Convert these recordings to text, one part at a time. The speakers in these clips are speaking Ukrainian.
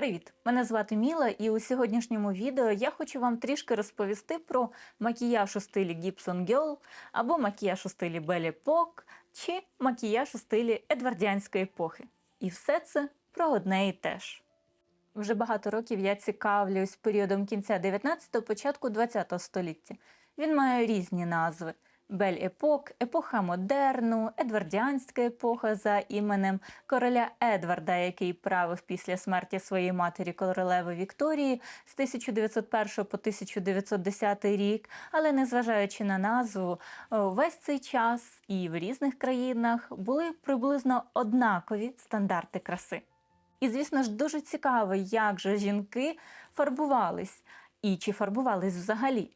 Привіт! Мене звати Міла, і у сьогоднішньому відео я хочу вам трішки розповісти про макіяж у стилі Gibson Girl, або макіяж у стилі Белі Пок, чи макіяж у стилі едвардіанської епохи. І все це про одне і те ж. Вже багато років я цікавлюсь періодом кінця 19-го, початку 20-го століття. Він має різні назви: Бель Епок, епоха модерну, едвардіанська епоха за іменем короля Едварда, який правив після смерті своєї матері королеви Вікторії з 1901 по 1910 рік. Але незважаючи на назву, весь цей час і в різних країнах були приблизно однакові стандарти краси. І, звісно ж, дуже цікаво, як же жінки фарбувались і чи фарбувались взагалі.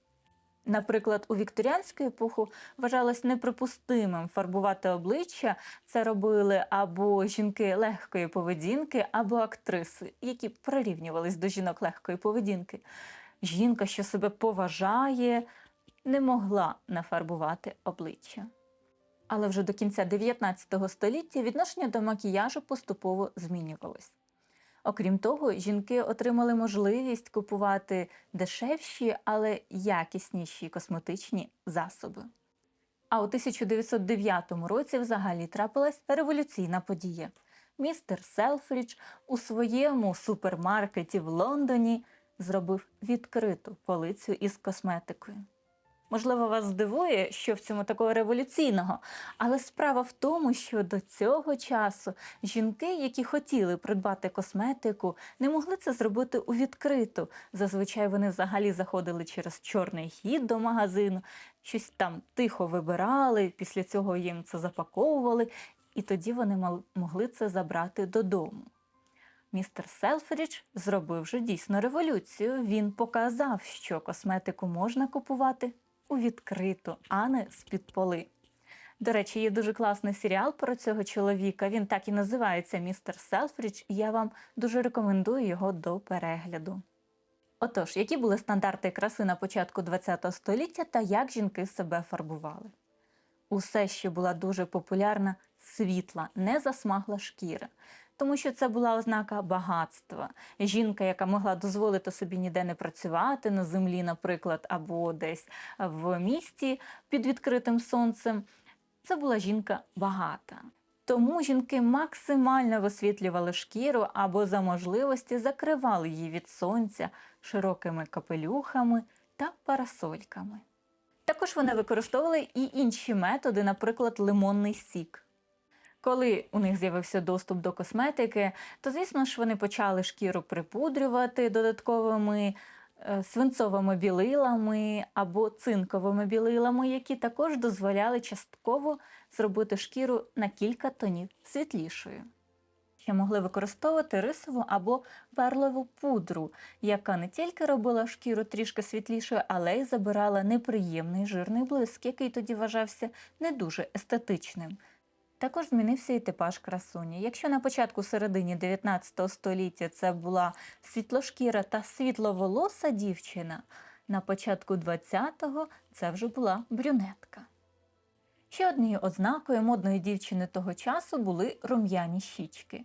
Наприклад, у вікторіанську епоху вважалось неприпустимим фарбувати обличчя. Це робили або жінки легкої поведінки, або актриси, які прирівнювались до жінок легкої поведінки. Жінка, що себе поважає, не могла нафарбувати обличчя. Але вже до кінця 19 століття відношення до макіяжу поступово змінювалось. Окрім того, жінки отримали можливість купувати дешевші, але якісніші косметичні засоби. А у 1909 році взагалі трапилась революційна подія. Містер Селфрідж у своєму супермаркеті в Лондоні зробив відкриту полицю із косметикою. Можливо, вас здивує, що в цьому такого революційного, але справа в тому, що до цього часу жінки, які хотіли придбати косметику, не могли це зробити у відкриту. Зазвичай вони взагалі заходили через чорний хід до магазину, щось там тихо вибирали, після цього їм це запаковували, і тоді вони могли це забрати додому. Містер Селфрідж зробив вже дійсно революцію. Він показав, що косметику можна купувати у відкриту, а не з-під поли. До речі, є дуже класний серіал про цього чоловіка. Він так і називається Містер Селфрідж, і я вам дуже рекомендую його до перегляду. Отож, які були стандарти краси на початку ХХ століття та як жінки себе фарбували? Усе, що була дуже популярна, світла, не засмагла шкіра, тому що це була ознака багатства. Жінка, яка могла дозволити собі ніде не працювати на землі, наприклад, або десь в місті під відкритим сонцем, це була жінка багата. Тому жінки максимально висвітлювали шкіру або за можливості закривали її від сонця широкими капелюхами та парасольками. Також вони використовували і інші методи, наприклад, лимонний сік. Коли у них з'явився доступ до косметики, то звісно ж вони почали шкіру припудрювати додатковими е, свинцовими білилами або цинковими білилами, які також дозволяли частково зробити шкіру на кілька тонів світлішою. Ще могли використовувати рисову або перлову пудру, яка не тільки робила шкіру трішки світлішою, але й забирала неприємний жирний блиск, який тоді вважався не дуже естетичним. Також змінився і типаж красуні. Якщо на початку середині 19 століття це була світлошкіра та світловолоса дівчина, на початку 20-го це вже була брюнетка. Ще однією ознакою модної дівчини того часу були рум'яні щічки.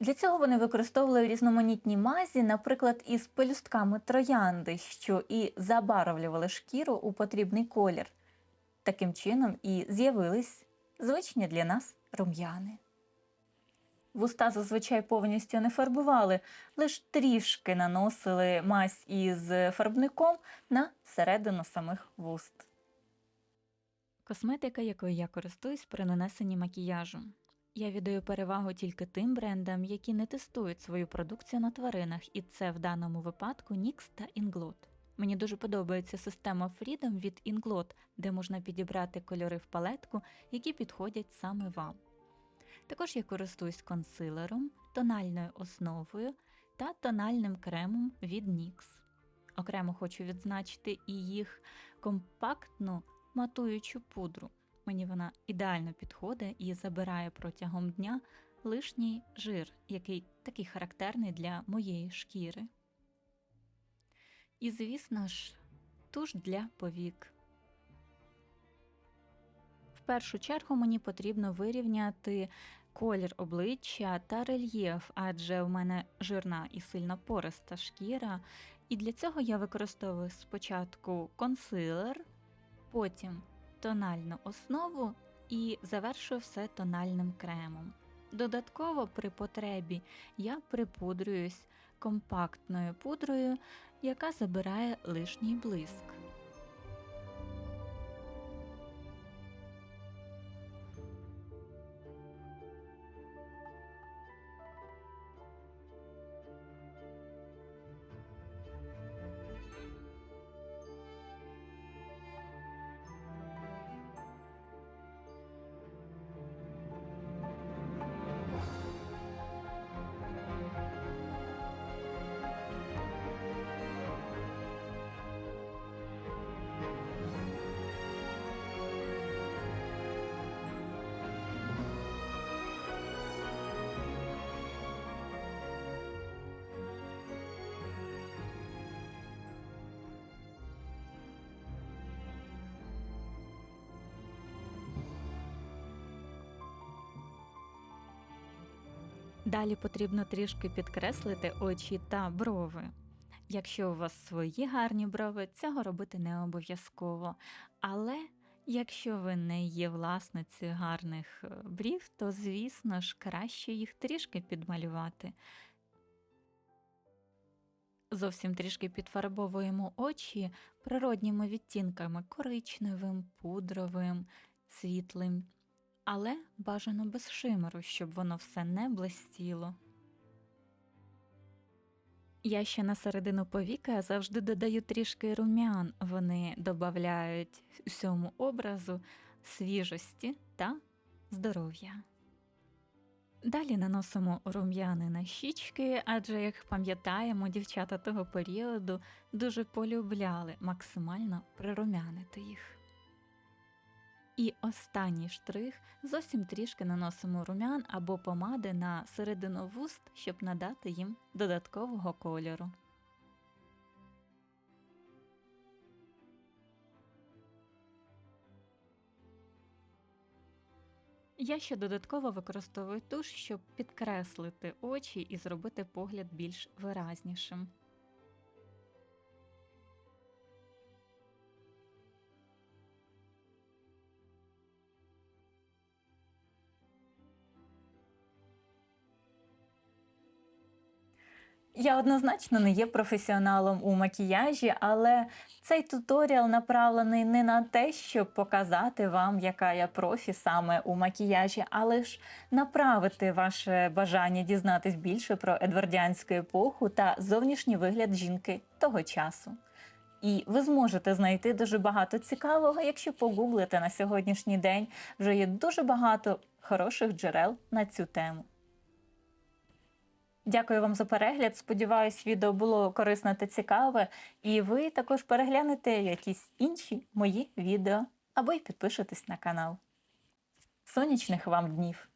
Для цього вони використовували різноманітні мазі, наприклад, із пелюстками троянди, що і забарвлювали шкіру у потрібний колір. Таким чином і з'явились звичні для нас рум'яни. Вуста зазвичай повністю не фарбували, лише трішки наносили мазь із фарбником на середину самих вуст. Косметика, якою я користуюсь при нанесенні макіяжу. Я віддаю перевагу тільки тим брендам, які не тестують свою продукцію на тваринах, і це в даному випадку NYX та Inglot. Мені дуже подобається система Freedom від Inglot, де можна підібрати кольори в палетку, які підходять саме вам. Також я користуюсь консилером, тональною основою та тональним кремом від NYX. Окремо хочу відзначити і їх компактну матуючу пудру. Мені вона ідеально підходить і забирає протягом дня лишній жир, який такий характерний для моєї шкіри. І, звісно ж, туш для повік. В першу чергу мені потрібно вирівняти колір обличчя та рельєф, адже в мене жирна і сильно пориста шкіра. І для цього я використовую спочатку консилер, потім тональну основу і завершую все тональним кремом. Додатково при потребі я припудрююсь компактною пудрою, яка забирає лишній блиск. Далі потрібно трішки підкреслити очі та брови. Якщо у вас свої гарні брови, цього робити не обов'язково. Але якщо ви не є власницею гарних е, брів, то звісно ж краще їх трішки підмалювати. Зовсім трішки підфарбовуємо очі природніми відтінками коричневим, пудровим, світлим але бажано без шимеру, щоб воно все не блистіло. Я ще на середину повіка завжди додаю трішки румян, вони додають усьому образу свіжості та здоров'я. Далі наносимо рум'яни на щічки, адже, як пам'ятаємо, дівчата того періоду дуже полюбляли максимально прирумянити їх. І останній штрих зовсім трішки наносимо румян або помади на середину вуст, щоб надати їм додаткового кольору. Я ще додатково використовую туш, щоб підкреслити очі і зробити погляд більш виразнішим. Я однозначно не є професіоналом у макіяжі, але цей туторіал направлений не на те, щоб показати вам, яка я профі саме у макіяжі, але ж направити ваше бажання дізнатись більше про едвардіанську епоху та зовнішній вигляд жінки того часу. І ви зможете знайти дуже багато цікавого, якщо погуглите на сьогоднішній день. Вже є дуже багато хороших джерел на цю тему. Дякую вам за перегляд. Сподіваюсь, відео було корисне та цікаве. І ви також переглянете якісь інші мої відео або й підпишетесь на канал. Сонячних вам днів!